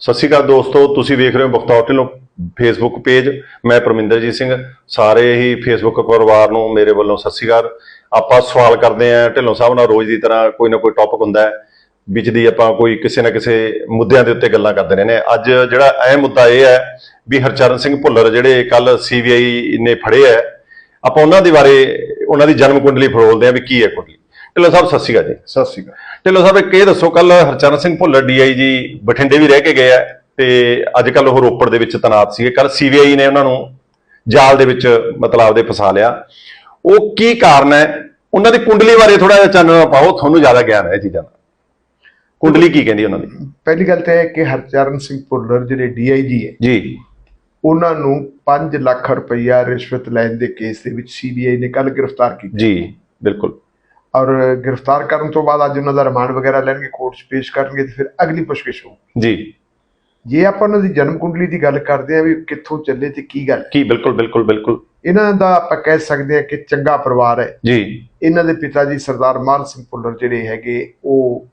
ਸਤਿ ਸ਼੍ਰੀ ਅਕਾਲ ਦੋਸਤੋ, ਤੁਸੀਂ ਵੇਖ ਰਹੇ ਹੋ ਬਖਤੌਰ ਢਿੱਲੋਂ ਫੇਸਬੁੱਕ ਪੇਜ ਮੈਂ ਪਰਮਿੰਦਰਜੀਤ ਸਿੰਘ, ਸਾਰੇ ਹੀ ਫੇਸਬੁੱਕ ਪਰਿਵਾਰ ਨੂੰ ਮੇਰੇ ਵੱਲੋਂ ਸਤਿ ਸ਼੍ਰੀ ਅਕਾਲ। ਆਪਾਂ ਸਵਾਲ ਕਰਦੇ ਆਂ ਢਿੱਲੋਂ ਸਾਹਿਬ ਨਾਲ ਰੋਜ਼ ਦੀ ਤਰ੍ਹਾਂ ਕੋਈ ਨਾ ਕੋਈ ਟੌਪਿਕ ਹੁੰਦਾ ਹੈ, ਵਿੱਚ ਦੀ ਆਪਾਂ ਕੋਈ ਕਿਸੇ ਨਾ ਕਿਸੇ ਮੁੱਦਿਆਂ ਦੇ ਉੱਤੇ ਗੱਲਾਂ ਕਰਦੇ ਰਹਿੰਦੇ ਹਾਂ। ਅੱਜ ਜਿਹੜਾ ਅਹਿਮ ਮੁੱਦਾ ਇਹ ਹੈ ਵੀ ਹਰਚਰਨ ਸਿੰਘ ਭੁੱਲਰ ਜਿਹੜੇ ਕੱਲ ਸੀਬੀਆਈ ਨੇ ਫੜੇ ਹੈ, ਆਪਾਂ ਉਹਨਾਂ ਦੇ ਬਾਰੇ, ਉਹਨਾਂ ਦੀ ਜਨਮ ਕੁੰਡਲੀ ਫਰੋਲਦੇ ਆਂ ਵੀ ਕੀ ਹੈ ਕੁੰਡਲੀ। ਢਿੱਲੋਂ ਸਾਹਿਬ ਸਤਿ ਸ਼੍ਰੀ ਅਕਾਲ ਜੀ। ਸਤਿ ਸ਼੍ਰੀ ਅਕਾਲ। ਢਿੱਲੋਂ ਸਾਹਿਬ ਇੱਕ ਇਹ ਦੱਸੋ ਕੱਲ ਹਰਚਰਨ ਸਿੰਘ ਭੁੱਲਰ ਡੀਆਈਜੀ ਬਠਿੰਡੇ ਵੀ ਰਹਿ ਕੇ ਗਏ ਆ ਤੇ ਅੱਜ ਕੱਲ ਉਹ ਰੋਪੜ ਦੇ ਵਿੱਚ ਤੈਨਾਤ ਸੀਗੇ। ਕੱਲ ਸੀਬੀਆਈ ਨੇ ਉਹਨਾਂ ਨੂੰ ਜਾਲ ਦੇ ਵਿੱਚ ਮਤਲਬ ਆਪਦੇ ਫਸਾ ਲਿਆ। ਉਹ ਕੀ ਕਾਰਨ ਹੈ? ਉਹਨਾਂ ਦੀ ਕੁੰਡਲੀ ਬਾਰੇ ਥੋੜਾ ਜਿਹਾ ਚਾਨਣਾ ਪਾਓ ਤੁਹਾਨੂੰ ਜ਼ਿਆਦਾ ਗਿਆਨ ਹੈ ਇਹ ਚੀਜ਼ਾਂ ਦਾ। ਕੁੰਡਲੀ ਕੀ ਕਹਿੰਦੀ ਉਹਨਾਂ ਦੀ? ਪਹਿਲੀ ਗੱਲ ਤਾਂ ਇਹ ਹੈ ਕਿ ਹਰਚਰਨ ਸਿੰਘ ਭੁੱਲਰ ਜਿਹੜੇ ਡੀਆਈਜੀ ਹੈ ਜੀ। ਉਹਨਾਂ ਨੂੰ 5 ਲੱਖ ਰੁਪਈਆ ਰਿਸ਼ਵਤ ਲੈਣ ਦੇ ਕੇਸ ਦੇ ਵਿੱਚ ਸੀਬੀਆਈ ਨੇ ਕੱਲ ਗ੍ਰਿਫਤਾਰ ਕੀਤਾ। ਜੀ ਬਿਲਕੁਲ। ਔਰ ਗ੍ਰਿਫਤਾਰ ਕਰਨ ਤੋਂ ਬਾਅਦ ਅੱਜ ਉਹਨਾਂ ਦਾ ਰਿਮਾਂਡ ਵਗੈਰਾ ਲੈਣਗੇ ਕੋਰਟ 'ਚ ਪੇਸ਼ ਕਰਨਗੇ ਤੇ ਫਿਰ ਅਗਲੀ ਪੁੱਛਗਿੱਛ ਹੋਊ ਜੀ। ਜੇ ਆਪਾਂ ਉਹਨਾਂ ਦੀ ਜਨਮ ਕੁੰਡਲੀ ਦੀ ਗੱਲ ਕਰਦੇ ਆ ਵੀ ਕਿੱਥੋਂ ਚੱਲੇ ਤੇ ਕੀ ਗੱਲ ਕੀ ਬਿਲਕੁਲ ਬਿਲਕੁਲ ਬਿਲਕੁਲ। ਇਹਨਾਂ ਦਾ ਆਪਾਂ ਕਹਿ ਸਕਦੇ ਆ ਕਿ ਚੰਗਾ ਪਰਿਵਾਰ ਹੈ। ਜੀ। ਇਹਨਾਂ ਦੇ ਪਿਤਾ ਜੀ ਸਰਦਾਰ ਮਾਨ ਸਿੰਘ ਭੁੱਲਰ ਜਿਹੜੇ ਹੈਗੇ ਉਹ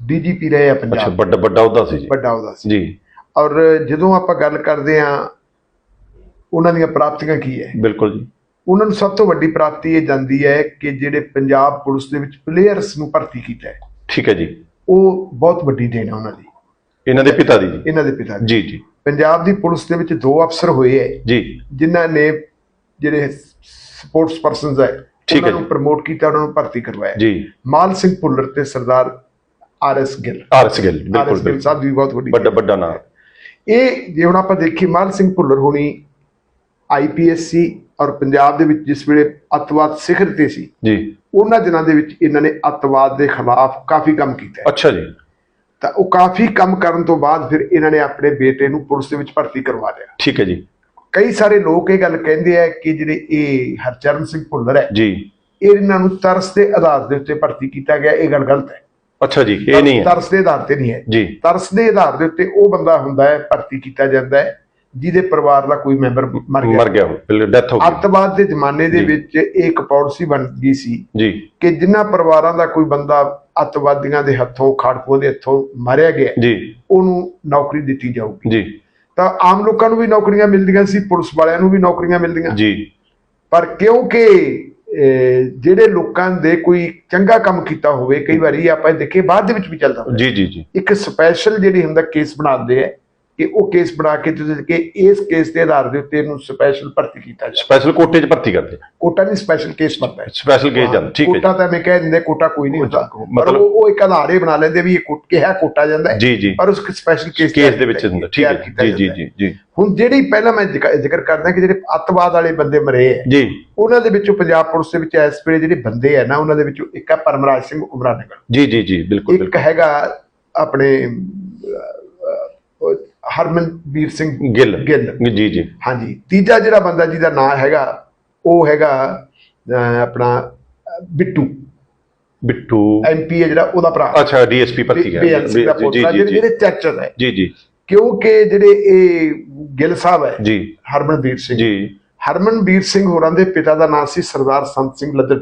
ਡੀਜੀਪੀ ਰਹੇ ਆ ਅੱਛਾ ਪੰਜਾਬ ਵੱਡਾ ਵੱਡਾ ਉਹਦਾ ਸੀ ਜੀ। ਵੱਡਾ ਉਹਦਾ ਸੀ। ਜੀ। ਔਰ ਜਦੋਂ ਆਪਾਂ ਗੱਲ ਕਰਦੇ ਆ ਉਹਨਾਂ ਦੀਆਂ ਪ੍ਰਾਪਤੀਆਂ ਕੀ ਹੈ? ਬਿਲਕੁਲ ਜੀ। ਉਹਨਾਂ ਨੂੰ ਸਭ ਤੋਂ ਵੱਡੀ ਪ੍ਰਾਪਤੀ ਇਹ ਜਾਂਦੀ ਹੈ ਕਿ ਜਿਹੜੇ ਪੰਜਾਬ ਪੁਲਿਸ ਦੇ ਵਿੱਚ ਪਲੇਅਰਸ ਨੂੰ ਭਰਤੀ ਕੀਤਾ ਹੈ। ਠੀਕ ਹੈ ਜੀ। ਉਹ ਬਹੁਤ ਵੱਡੀ ਦੇਣ ਹੈ ਉਹਨਾਂ ਦੀ। ਇਹਨਾਂ ਦੇ ਪਿਤਾ ਦੀ ਜੀ। ਇਹਨਾਂ ਦੇ ਪਿਤਾ ਦੀ। ਜੀ ਜੀ। ਪੰਜਾਬ ਦੀ ਪੁਲਿਸ ਦੇ ਵਿੱਚ ਦੋ ਅਫਸਰ ਹੋਏ ਹੈ। ਜੀ। ਜਿਨ੍ਹਾਂ ਨੇ ਜਿਹੜੇ ਸਪੋਰਟਸ ਪਰਸਨਸ ਹੈ ਠੀਕ ਹੈ ਉਹਨਾਂ ਨੂੰ। ਪ੍ਰਮੋਟ ਕੀਤਾ ਉਹਨਾਂ ਨੂੰ ਭਰਤੀ ਕਰਵਾਇਆ। ਜੀ। ਮਾਲ ਸਿੰਘ ਭੁੱਲਰ ਤੇ ਸਰਦਾਰ ਆਰ ਐਸ ਗਿੱਲ। ਆਰਸ ਗਿੱਲ ਆਰ ਬਿਲਕੁਲ ਐਸ ਗਿੱਲ ਬਿਲਕੁਲ। ਸਾਹਿਬ ਦੀ ਬਹੁਤ ਵੱਡੀ ਵੱਡਾ ਵੱਡਾ ਨਾਮ। ਇਹ ਜੇ ਹੁਣ ਆਪਾਂ ਦੇਖੀਏ ਮਾਲ ਸਿੰਘ ਭੁੱਲਰ ਹੋਣੀ ਆਈਪੀਐਸ ਸੀ ਔਰ ਪੰਜਾਬ ਦੇ ਵਿੱਚ ਜਿਸ ਵੇਲੇ ਅੱਤਵਾਦ ਸਿਖਰ ਤੇ ਸੀ ਜੀ। ਉਹਨਾਂ ਦਿਨਾਂ ਦੇ ਵਿੱਚ ਇਹਨਾਂ ਨੇ ਅੱਤਵਾਦ ਦੇ ਖਿਲਾਫ ਕਾਫੀ ਕੰਮ ਕੀਤਾ। ਅੱਛਾ ਜੀ। ਤਾਂ ਉਹ ਕਾਫੀ ਕੰਮ ਕਰਨ ਤੋਂ ਬਾਅਦ ਫਿਰ ਇਹਨਾਂ ਨੇ ਆਪਣੇ ਬੇਟੇ ਨੂੰ ਪੁਲਿਸ ਦੇ ਵਿੱਚ ਭਰਤੀ ਕਰਵਾ ਲਿਆ। ਠੀਕ ਹੈ ਜੀ। ਕਈ ਸਾਰੇ ਲੋਕ ਇਹ ਗੱਲ ਕਹਿੰਦੇ ਆ ਕਿ ਜਿਹੜੇ ਇਹ ਹਰਚਰਨ ਸਿੰਘ ਭੁੱਲਰ ਹੈ ਜੀ। ਇਹ ਇਹਨਾਂ ਨੂੰ ਤਰਸ ਦੇ ਆਧਾਰ ਦੇ ਉੱਤੇ ਭਰਤੀ ਕੀਤਾ ਗਿਆ ਇਹ ਗੱਲ ਗਲਤ ਹੈ। ਅੱਛਾ ਜੀ ਇਹ ਨਹੀਂ ਹੈ। ਤਰਸ ਦੇ ਆਧਾਰ ਤੇ ਨਹੀਂ ਹੈ। ਜੀ। ਤਰਸ ਦੇ ਆਧਾਰ ਦੇ ਉੱਤੇ ਉਹ ਬੰਦਾ ਹੁੰਦਾ ਹੈ ਭਰਤੀ ਕੀਤਾ ਜਾਂਦਾ ਹੈ। ਜਿਹਦੇ ਪਰਿਵਾਰ ਦਾ ਕੋਈ ਮੈਂਬਰ ਮਰ ਗਿਆ। ਮਰ ਗਿਆ ਬਿਲਕੁਲ ਡੈਥ ਹੋ ਗਈ। ਅੱਤਵਾਦ ਦੇ ਜ਼ਮਾਨੇ ਦੇ। ਵਿੱਚ ਇਹ ਇੱਕ ਪਾਲਿਸੀ ਬਣ ਗਈ ਸੀ ਜੀ। ਕਿ ਜਿਨ੍ਹਾਂ ਪਰਿਵਾਰਾਂ ਦਾ ਕੋਈ ਬੰਦਾ ਅੱਤਵਾਦੀਆਂ ਦੇ ਹੱਥੋਂ ਖਾੜਕੂਆਂ ਦੇ ਹੱਥੋਂ ਮਾਰਿਆ ਗਿਆ ਜੀ। ਉਹਨੂੰ ਨੌਕਰੀ ਦਿੱਤੀ ਜਾਊਗੀ। ਜੀ। ਤਾਂ ਆਮ ਲੋਕਾਂ ਨੂੰ ਵੀ ਨੌਕਰੀਆਂ ਮਿਲਦੀਆਂ ਸੀ ਪੁਲਿਸ ਵਾਲਿਆਂ ਨੂੰ ਵੀ ਨੌਕਰੀਆਂ ਮਿਲਦੀਆਂ। ਜੀ। ਪਰ ਕਿਉਂਕਿ ਜਿਹੜੇ ਲੋਕਾਂ ਦੇ ਕੋਈ ਚੰਗਾ ਕੰਮ ਕੀਤਾ ਹੋਵੇ ਕਈ ਵਾਰੀ ਆਪਾਂ ਦੇਖੇ ਬਾਅਦ ਦੇ ਵਿੱਚ ਵੀ ਚੱਲਦਾ ਜੀ ਜੀ ਜੀ। ਇੱਕ ਸਪੈਸ਼ਲ ਜਿਹੜੀ ਹੁੰਦਾ ਕੇਸ ਬਣਾਉਂਦੇ ਆ। ਕਿ ਉਹ ਕੇਸ ਬਣਾ ਕੇ ਤੁਸੀਂ ਕਿ ਇਸ ਕੇਸ ਦੇ ਆਧਾਰ ਦੇ ਉੱਤੇ ਇਹਨੂੰ ਸਪੈਸ਼ਲ ਭਰਤੀ ਕੀਤਾ ਜਾਵੇ। ਸਪੈਸ਼ਲ ਕੋਟੇ 'ਚ ਭਰਤੀ ਕਰਦੇ ਕੋਟਾ ਨਹੀਂ ਸਪੈਸ਼ਲ ਕੇਸ ਬਣਦਾ ਹੈ। ਸਪੈਸ਼ਲ ਕੇਸ ਜਾਂਦਾ ਠੀਕ ਹੈ ਕੋਟਾ ਤਾਂ ਮੈਂ ਕਹਿ ਦਿੰਦੇ ਕੋਟਾ ਕੋਈ ਨਹੀਂ ਹੁੰਦਾ। ਪਰ ਮਤਲਬ- ਉਹ ਇੱਕ ਆਧਾਰ ਹੀ ਬਣਾ ਲੈਂਦੇ ਵੀ ਇਹ ਕੋਟ ਕਿਹਾ ਕੋਟਾ ਜਾਂਦਾ ਹੈ ਜੀ ਜੀ। ਪਰ ਉਸ ਸਪੈਸ਼ਲ ਕੇਸ ਕੇਸ ਦੇ ਵਿੱਚ ਹੁੰਦਾ ਠੀਕ ਹੈ। ਜੀ ਜੀ ਜੀ ਹੁਣ ਜਿਹੜੀ ਪਹਿਲਾਂ ਮੈਂ ਜ਼ਿਕ- ਜ਼ਿਕਰ ਕਰਦਾ ਕਿ ਜਿਹੜੇ ਅੱਤਵਾਦ ਵਾਲੇ ਬੰਦੇ ਮਰੇ ਹੈ ਜੀ। ਉਹਨਾਂ ਦੇ ਵਿੱਚੋਂ ਪੰਜਾਬ ਪੁਲਿਸ ਦੇ ਵਿੱਚ ਇਸ ਵੇਲੇ ਜਿਹੜੇ ਬੰਦੇ ਹੈ ਨਾ ਉਹਨਾਂ ਦੇ ਵਿੱਚੋਂ ਇੱਕ ਹੈ ਪਰਮਰਾਜ ਸਿੰਘ ਉਮਰਾ ਨਗਰ ਜੀ ਜੀ ਜੀ ਬਿਲਕੁਲ ਇੱਕ ਹੈਗਾ ਆਪਣੇ ਹਰਮਨਵੀਰ ਸਿੰਘ ਗਿੱਲ। ਗਿੱਲ। ਜੀ ਜੀ। ਹਾਂਜੀ। ਤੀਜਾ ਜਿਹੜਾ ਬੰਦਾ ਜਿਹਦਾ ਨਾਮ ਹੈਗਾ ਉਹ ਹੈਗਾ ਆਪਣਾ ਬਿੱਟੂ। ਬਿੱਟੂ। ਐਮਪੀ ਹੈ ਜਿਹੜਾ ਉਹਦਾ ਭਰਾ। ਅੱਛਾ ਡੀਐਸਪੀ ਭਰਤੀ ਦਾ ਜੀ ਜੀ ਜਿਹੜੇ ਚਰਚਰ ਹੈ। ਜੀ ਜੀ। ਕਿਉਂਕਿ ਜਿਹੜੇ ਇਹ ਗਿੱਲ ਸਾਹਿਬ ਹੈ ਜੀ। ਹਰਮਨਵੀਰ ਸਿੰਘ। ਜੀ। ਹਰਮਨਵੀਰ ਸਿੰਘ ਹੋਰਾਂ ਦੇ ਪਿਤਾ ਦਾ ਨਾਮ ਸੀ ਸਰਦਾਰ ਸੰਤ ਸਿੰਘ ਲੱਦੜ।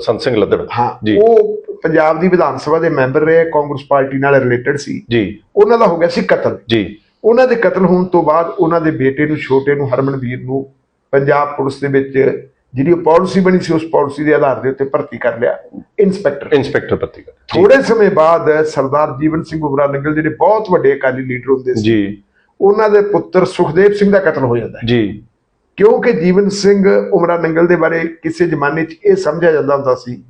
ਸੰਤ ਸਿੰਘ ਲੱਦੜ। ਹਾਂ ਜੀ। ਉਹ ਪੰਜਾਬ ਦੀ ਵਿਧਾਨ ਸਭਾ ਦੇ ਮੈਂਬਰ ਰਹੇ ਕਾਂਗਰਸ ਪਾਰਟੀ ਨਾਲ ਰਿਲੇਟਡ ਸੀ। ਜੀ। ਉਹਨਾਂ ਦਾ ਹੋ ਗਿਆ ਸੀ ਕਤਲ। ਜੀ। ਉਹਨਾਂ ਦੇ ਕਤਲ ਹੋਣ ਤੋਂ ਬਾਅਦ ਉਹਨਾਂ ਦੇ ਬੇਟੇ ਨੂੰ ਛੋਟੇ ਨੂੰ ਹਰਮਨਵੀਰ ਨੂੰ ਪੰਜਾਬ ਪੁਲਿਸ ਦੇ ਵਿੱਚ ਜਿਹੜੀ ਪਾਲਿਸੀ ਬਣੀ ਸੀ ਉਸ ਪਾਲਿਸੀ ਦੇ ਆਧਾਰ ਦੇ ਉੱਤੇ ਭਰਤੀ ਕਰ ਲਿਆ। ਇਨਸਪੈਕਟਰ ਇੰਸਪੈਕਟਰ ਭਰਤੀ ਕਰ ਥੋੜੇ ਸਮੇਂ ਬਾਅਦ ਸਰਦਾਰ ਜੀਵਨ ਸਿੰਘ ਉਬਰਾ ਨੰਗਲ ਜਿਹੜੇ ਬਹੁਤ ਵੱਡੇ ਅਕਾਲੀ ਲੀਡਰ ਹੁੰਦੇ ਸੀ ਜੀ। ਉਹਨਾਂ ਦੇ ਪੁੱਤਰ ਸੁਖਦੇਵ ਸਿੰਘ ਦਾ ਕਤਲ ਹੋ ਜਾਂਦਾ ਹੈ। ਜੀ। ਕਿਉਂਕਿ ਜੀਵਨ ਸਿੰਘ ਉਮਰਾ ਨੰਗਲ ਦੇ ਬਾਰੇ ਕਿਸੇ ਜ਼ਮਾਨੇ 'ਚ ਇਹ ਸਮਝਿਆ ਜਾਂਦਾ ਹੁੰਦਾ ਸੀ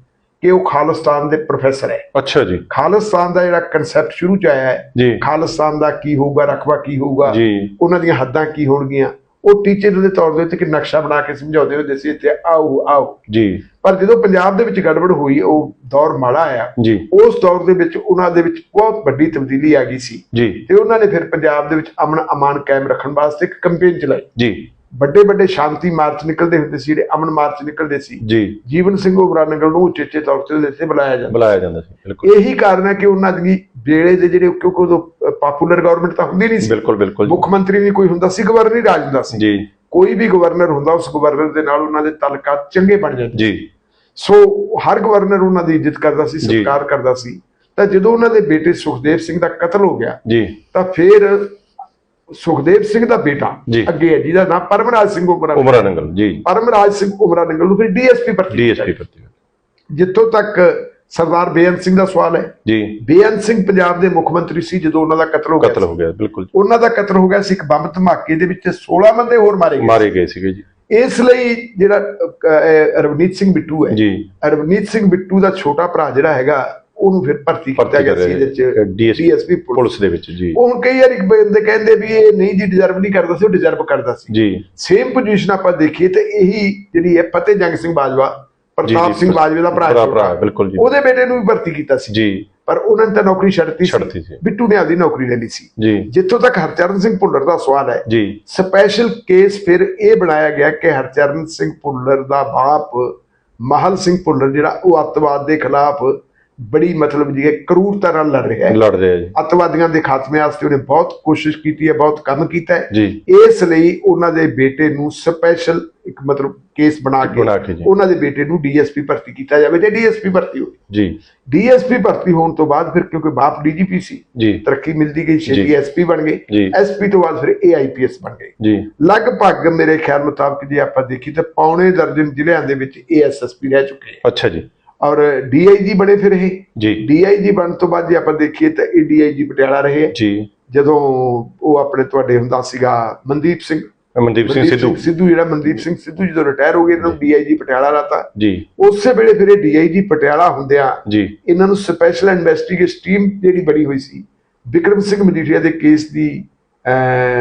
ਕਿ ਉਹ ਖਾਲਿਸਤਾਨ ਦੇ ਪ੍ਰੋਫੈਸਰ ਹੈ। ਅੱਛਾ ਜੀ। ਖਾਲਿਸਤਾਨ ਦਾ ਜਿਹੜਾ ਕਨਸੈਪਟ ਸ਼ੁਰੂ ਚ ਆਇਆ ਹੈ ਜੀ। ਖਾਲਿਸਤਾਨ ਦਾ ਕੀ ਹੋਊਗਾ ਰਕਬਾ ਕੀ ਹੋਊਗਾ ਉਹਨਾਂ ਦੀਆਂ ਹੱਦਾਂ ਕੀ ਹੋਣਗੀਆਂ ਉਹ ਟੀਚਰ ਦੇ ਤੌਰ ਦੇ ਉੱਤੇ ਕਿ ਨਕਸ਼ਾ ਬਣਾ ਕੇ ਸਮਝਾਉਂਦੇ ਹੁੰਦੇ ਸੀ ਇੱਥੇ ਆਓ ਆਓ। ਜੀ। ਪਰ ਜਦੋਂ ਪੰਜਾਬ ਦੇ ਵਿੱਚ ਗੜਬੜ ਹੋਈ ਉਹ ਦੌਰ ਮਾੜਾ ਆਇਆ ਜੀ। ਉਸ ਦੌਰ ਦੇ ਵਿੱਚ ਉਹਨਾਂ ਦੇ ਵਿੱਚ ਬਹੁਤ ਵੱਡੀ ਤਬਦੀਲੀ ਆ ਗਈ ਸੀ। ਜੀ। ਤੇ ਉਹਨਾਂ ਨੇ ਫਿਰ ਪੰਜਾਬ ਦੇ ਵਿੱਚ ਅਮਨ ਅਮਾਨ ਕਾਇਮ ਰੱਖਣ ਵਾਸਤੇ ਇੱਕ ਕੈਂਪੇਨ ਚਲਾਈ। ਜੀ। ਵੱਡੇ ਵੱਡੇ ਸ਼ਾਂਤੀ ਮਾਰਚ ਨਿਕਲਦੇ ਹੁੰਦੇ ਸੀ ਜਿਹੜੇ ਅਮਨ ਮਾਰਚ ਨਿਕਲਦੇ ਸੀ। ਜੀ। ਜੀਵਨ ਸਿੰਘ ਉਬਰਾ ਨੰਗਲ ਨੂੰ ਉਚੇਚੇ ਤੌਰ ਤੇ ਤੇ ਬੁਲਾਇਆ ਜਾਂਦਾ ਬੁਲਾਇਆ ਜਾਂਦਾ ਸੀ ਬਿਲਕੁਲ। ਇਹੀ ਕਾਰਨ ਹੈ ਕਿ ਉਹਨਾਂ ਦੀ ਵੇਲੇ ਦੇ ਜਿਹੜੇ ਕਿਉਂਕਿ ਉਦੋਂ ਪਾਪੂਲਰ ਗਵਰਨਮੈਂਟ ਤਾਂ ਹੁੰਦੀ ਨਹੀਂ ਸੀ। ਬਿਲਕੁਲ ਬਿਲਕੁਲ ਮੁੱਖ ਮੰਤਰੀ ਨਹੀਂ ਕੋਈ ਹੁੰਦਾ ਸੀ ਗਵਰਨਰ ਹੀ ਰਾਜ ਹੁੰਦਾ ਸੀ। ਜੀ। ਕੋਈ ਵੀ ਗਵਰਨਰ ਹੁੰਦਾ ਉਸ ਗਵਰਨਰ ਦੇ ਨਾਲ ਉਹਨਾਂ ਦੇ ਤਾਲੁਕਾਤ ਚੰਗੇ ਬਣ ਜਾਂਦੇ ਜੀ। ਸੋ। ਹਰ ਗਵਰਨਰ ਉਹਨਾਂ ਦੀ ਇੱਜ਼ਤ ਕਰਦਾ ਸੀ। ਸਤਿਕਾਰ ਕਰਦਾ ਸੀ। ਤਾਂ ਜਦੋਂ ਉਹਨਾਂ ਦੇ ਬੇਟੇ ਸੁਖਦੇਵ ਸਿੰਘ ਦਾ ਕਤਲ ਹੋ ਗਿਆ ਜੀ। ਤਾਂ ਫਿਰ ਸੁਖਦੇਵ ਸਿੰਘ ਦਾ ਬੇਟਾ। ਅੱਗੇ ਹੈ ਜਿਹਦਾ ਨਾਮ ਪਰਮਰਾਜ ਸਿੰਘ ਉਮਰਾ ਉਮਰਾ ਨੰਗਲ ਜੀ। ਪਰਮਰਾਜ ਸਿੰਘ ਉਮਰਾ ਨੰਗਲ ਨੂੰ ਫਿਰ ਡੀਐਸਪੀ ਭਰਤੀ ਡੀਐਸਪੀ। ਪ੍ਰਤੀ ਜਿੱਥੋਂ ਤੱਕ ਸਰਦਾਰ ਬੇਅੰਤ ਸਿੰਘ ਦਾ ਸਵਾਲ ਹੈ। ਜੀ। ਬੇਅੰਤ ਸਿੰਘ ਪੰਜਾਬ ਦੇ ਮੁੱਖ ਮੰਤਰੀ ਸੀ ਜਦੋਂ ਉਹਨਾਂ ਦਾ ਕਤਲ ਹੋ ਗਿਆ ਕਤਲ। ਹੋ ਗਿਆ ਬਿਲਕੁਲ। ਉਹਨਾਂ ਦਾ ਕਤਲ ਹੋ ਗਿਆ ਸੀ ਇੱਕ ਬੰਬ ਧਮਾਕੇ ਦੇ ਵਿੱਚ 16 ਬੰਦੇ ਹੋਰ ਮਾਰੇ ਗਏ ਮਾਰੇ ਗਏ ਸੀਗੇ ਜੀ। ਇਸ ਲਈ ਜਿਹੜਾ ਰਵਨੀਤ ਸਿੰਘ ਬਿੱਟੂ ਹੈ। ਜੀ। ਰਵਨੀਤ ਸਿੰਘ ਬਿੱਟੂ ਦਾ ਛੋਟਾ ਭਰਾ ਜਿਹੜਾ ਹੈਗਾ ਉਹਨੂੰ ਫਿਰ ਭਰਤੀ ਕੀਤਾ ਗਿਆ ਸੀ ਇਹਦੇ ਚ ਡੀਐਸਪੀ ਪੁਲਿਸ। ਦੇ ਵਿੱਚ ਜੀ। ਉਹ ਹੁਣ ਕਈ ਵਾਰ ਇੱਕ ਬੰਦੇ ਕਹਿੰਦੇ ਵੀ ਇਹ ਨਹੀਂ ਜੀ ਡਿਜ਼ਰਵ ਨਹੀਂ ਕਰਦਾ ਸੀ ਉਹ ਡਿਜ਼ਰਵ ਕਰਦਾ ਸੀ। ਜੀ। ਸੇਮ ਪੋਜੀਸ਼ਨ ਆਪਾਂ ਦੇਖੀਏ ਤੇ ਇਹੀ ਜਿਹੜੀ ਹੈ ਫਤਿਹ ਜੰਗ ਸਿੰਘ ਬਾਜਵਾ ਪ੍ਰਤਾਪ ਸਿੰਘ ਬਾਜਵੇ ਦਾ ਭਰਾ ਬਿਲਕੁਲ ਜੀ। ਉਹਦੇ ਬੇਟੇ ਨੂੰ ਵੀ ਭਰਤੀ ਕੀਤਾ ਸੀ। ਜੀ। ਪਰ ਉਹਨਾਂ ਨੇ ਤਾਂ ਨੌਕਰੀ ਛੱਡਤੀ ਸੀ। ਬਿੱਟੂ ਨੇ ਆਪਦੀ ਨੌਕਰੀ ਲੈ ਲਈ ਸੀ। ਜੀ। ਜਿੱਥੋਂ ਤੱਕ ਹਰਚਰਨ ਸਿੰਘ ਭੁੱਲਰ ਦਾ ਸਵਾਲ ਹੈ ਜੀ। ਸਪੈਸ਼ਲ ਕੇਸ ਫਿਰ ਇਹ ਬਣਾਇਆ ਗਿਆ ਕਿ ਹਰਚਰਨ ਸਿੰਘ ਭੁੱਲਰ ਦਾ ਬਾਪ ਮਹਲ ਸਿੰਘ ਭੁੱਲਰ ਜਿਹੜਾ ਉਹ ਅੱਤਵਾਦ ਦੇ ਖਿਲਾਫ ਬੜੀ ਮਤਲਬ ਜੀ ਕਰੂਰਤਾ ਨਾਲ ਲੜ ਰਿਹਾ ਹੈ। ਲੜ ਰਿਹਾ ਜੀ। ਅੱਤਵਾਦੀਆਂ ਦੇ ਖਾਤਮੇ ਵਾਸਤੇ ਉਹਨੇ ਬਹੁਤ ਕੋਸ਼ਿਸ਼ ਕੀਤੀ ਹੈ ਬਹੁਤ ਕੰਮ ਕੀਤਾ ਹੈ। ਇਸ ਲਈ ਉਹਨਾਂ ਦੇ ਬੇਟੇ ਨੂੰ ਸਪੈਸ਼ਲ ਇੱਕ ਮਤਲਬ ਕੇਸ ਬਣਾ ਕੇ। ਉਹਨਾਂ ਦੇ ਬੇਟੇ ਨੂੰ ਡੀਐਸਪੀ ਭਰਤੀ ਕੀਤਾ ਜਾਵੇ ਤੇ ਡੀਐਸਪੀ ਭਰਤੀ ਹੋਈ ਜੀ। ਡੀਐਸਪੀ ਭਰਤੀ ਹੋਣ ਤੋਂ ਬਾਅਦ ਫਿਰ ਕਿਉਂਕਿ ਬਾਪ ਡੀਜੀਪੀ ਸੀ ਤਰੱਕੀ ਮਿਲਦੀ ਗਈ ਛੇਤੀ ਜੀ। ਐਸਪੀ ਬਣ ਗਏ। ਐਸਪੀ ਤੋਂ ਬਾਅਦ ਫਿਰ ਏਆਈਪੀਐਸ ਬਣ ਗਏ। ਜੀ। ਲਗਭਗ ਮੇਰੇ ਖਿਆਲ ਮੁਤਾਬਕ ਜੇ ਆਪਾਂ ਦੇਖੀ ਤਾਂ ਪੌਣੇ ਦਰਜਨ ਜ਼ਿਲ੍ਹਿਆਂ ਦੇ ਵਿੱਚ ਏਐਸਐਸਪੀ ਰਹਿ ਚੁੱਕੇ ਅੱਛਾ ਜੀ। ਔਰ ਡੀਆਈਜੀ ਬਣੇ ਫਿਰ ਇਹ। ਜੀ। ਡੀਆਈਜੀ ਬਣਨ ਤੋਂ ਬਾਅਦ ਜੇ ਆਪਾਂ ਦੇਖੀਏ ਤਾਂ ਇਹ ਡੀਆਈਜੀ ਪਟਿਆਲਾ ਰਹੇ। ਜੀ। ਜਦੋਂ ਉਹ ਆਪਣੇ ਤੁਹਾਡੇ ਹੁੰਦਾ ਸੀਗਾ ਮਨਦੀਪ ਸਿੰਘ। ਮਨਦੀਪ ਸਿੰਘ ਸਿੱਧੂ। ਸਿੱਧੂ ਜਿਹੜਾ ਮਨਦੀਪ ਸਿੰਘ ਸਿੱਧੂ ਜਦੋਂ ਰਿਟਾਇਰ ਹੋ ਗਏ ਇਹਨਾਂ ਨੂੰ ਡੀਆਈਜੀ ਪਟਿਆਲਾ ਲਾਤਾ। ਜੀ। ਉਸੇ ਵੇਲੇ ਫਿਰ ਇਹ ਡੀਆਈਜੀ ਪਟਿਆਲਾ ਹੁੰਦਿਆਂ ਜੀ। ਇਹਨਾਂ ਨੂੰ ਸਪੈਸ਼ਲ ਇਨਵੈਸਟੀਗੇਸ਼ਨ ਟੀਮ ਜਿਹੜੀ ਬਣੀ ਹੋਈ ਸੀ ਵਿਕਰਮ ਸਿੰਘ ਮਜੀਠੀਆ ਦੇ ਕੇਸ ਦੀ